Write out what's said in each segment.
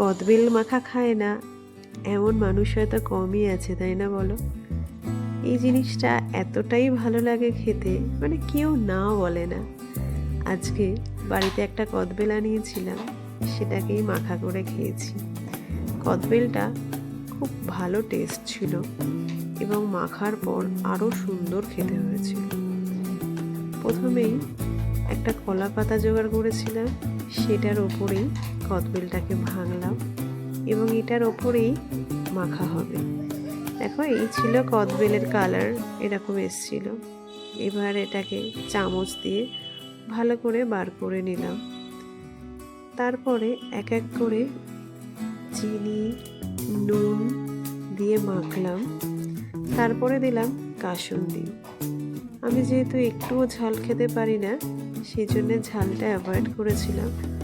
কদবেল মাখা খায় না। এমন মানুষ হয়তো কমই আছে, তাই না বলো? এই জিনিসটা এতটাই ভালো লাগে খেতে মানে কেউ না বলে না। আজকে বাড়িতে একটা কদবেল আনিয়েছিলাম, সেটাকেই মাখা করে খেয়েছি। কদবেলটা খুব ভালো টেস্ট ছিল এবং মাখার পর আরও সুন্দর খেতে হয়েছিল। প্রথমেই একটা কলা পাতা জোগাড় করেছিলাম, সেটার ওপরেই কদবেলটাকে ভাঙলাম এবং এটার ওপরেই মাখা হবে। দেখো, এই ছিল কদবেলের কালার, এরকম এসছিল। এবার এটাকে চামচ দিয়ে ভালো করে বার করে নিলাম। তারপরে এক এক করে চিনি, নুন দিয়ে মাখলাম। তারপরে দিলাম কাসুন্দি। আমি যেহেতু একটুও ঝাল খেতে পারি না সেই জন্য ঝালটা অ্যাভয়েড করেছিলাম।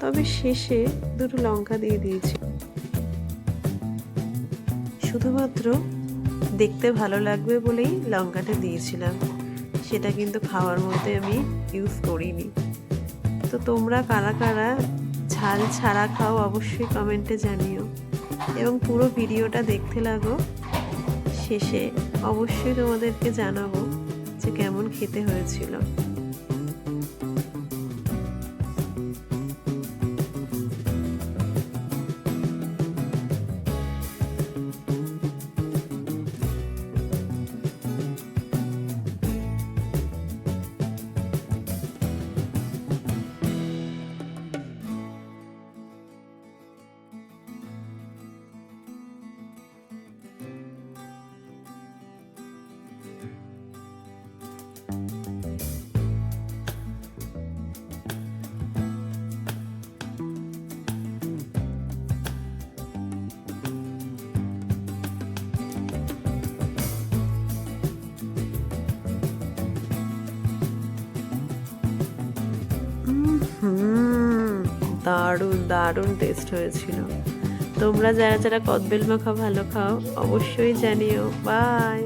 তবে শেষে দুটো লঙ্কা দিয়ে দিয়েছি। শুধুমাত্র দেখতে ভালো লাগবে বলেই লঙ্কাটা দিয়েছিলাম। সেটা কিন্তু খাওয়ার মধ্যে আমি ইউজ করিনি। তো তোমরা কারা কারা ঝাল ছাড়া খাও অবশ্যই কমেন্টে জানিও। এবং পুরো ভিডিওটা দেখতে লাগো। শেষে অবশ্যই তোমাদেরকে জানাব যে কেমন খেতে হয়েছিল। হুম, দারুণ দারুণ টেস্ট হয়েছিল। তোমরা যারা যারা কদবেল মাখা ভালো খাও, অবশ্যই জানিও। বাই